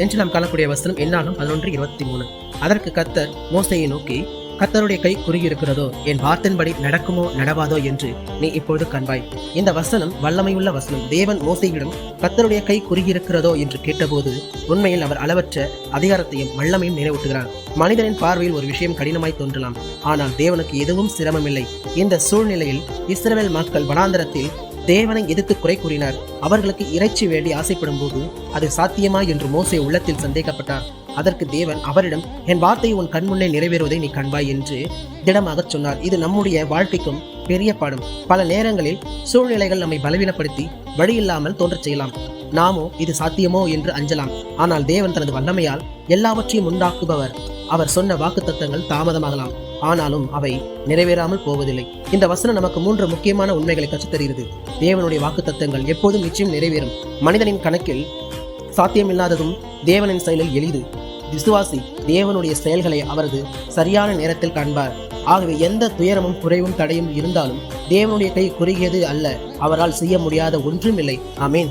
என்று நாம் காணக்கூடிய வசனம் என்னாலும் பதினொன்று இருபத்தி மூணு. அதற்கு கத்தர் மோசையை நோக்கி கத்தருடைய கை குறுகியிருக்கிறதோ? என் வார்த்தையின்படி நடக்குமோ நடவாதோ? என்று நீ இப்பொழுது கண்பாய். இந்த வசனம் வல்லமையுள்ள வசனம். தேவன் மோசையிடம் கத்தருடைய கை குறுகியிருக்கிறதோ? என்று கேட்டபோது உண்மையில் அவர் அளவற்ற அதிகாரத்தையும் வல்லமையும் நினைவூட்டுகிறார். மனிதனின் பார்வையில் ஒரு விஷயம் கடினமாய் தோன்றலாம். ஆனால் தேவனுக்கு எதுவும் சிரமமில்லை. இந்த சூழ்நிலையில் இஸ்ரவேல் மக்கள் வனாந்தரத்தில் தேவனை எதிர்த்து குறை கூறினார். அவர்களுக்கு இறைச்சி வேண்டி ஆசைப்படும் போது அது சாத்தியமா என்று மோசே உள்ளத்தில் சந்தேகப்பட்டார். அதற்கு தேவன் அவரிடம் என் வார்த்தை உன் கண்முன்னே நிறைவேறுவதை நீ கண்பாய் என்று திடமாகச் சொன்னார். இது நம்முடைய வாழ்க்கைக்கும் பெரிய பாடம். பல நேரங்களில் சூழ்நிலைகள் நம்மை பலவீனப்படுத்தி வழியில்லாமல் தோன்றச் செய்யலாம். நாமோ இது சாத்தியமோ என்று அஞ்சலாம். ஆனால் தேவன் தனது வல்லமையால் எல்லாவற்றையும் உண்டாக்குபவர். அவர் சொன்ன வாக்குத்தத்தங்கள் தாமதமாகலாம். ஆனாலும் அவை நிறைவேறாமல் போவதில்லை. இந்த வசனம் நமக்கு மூன்று முக்கியமான உண்மைகளை கற்றுத்தருகிறது. தேவனுடைய வாக்குத்தத்தங்கள் எப்போதும் நிச்சயம் நிறைவேறும். மனிதனின் கணக்கில் சாத்தியமில்லாததும் தேவனின் செயலில் எளிது. விசுவாசி தேவனுடைய செயல்களை அவரது சரியான நேரத்தில் காண்பார். ஆகவே எந்த துயரமும் குறைவும் தடையும் இருந்தாலும் தேவனுடைய கை குறுகியது அல்ல. அவரால் செய்ய முடியாத ஒன்றும் இல்லை. ஆமேன்.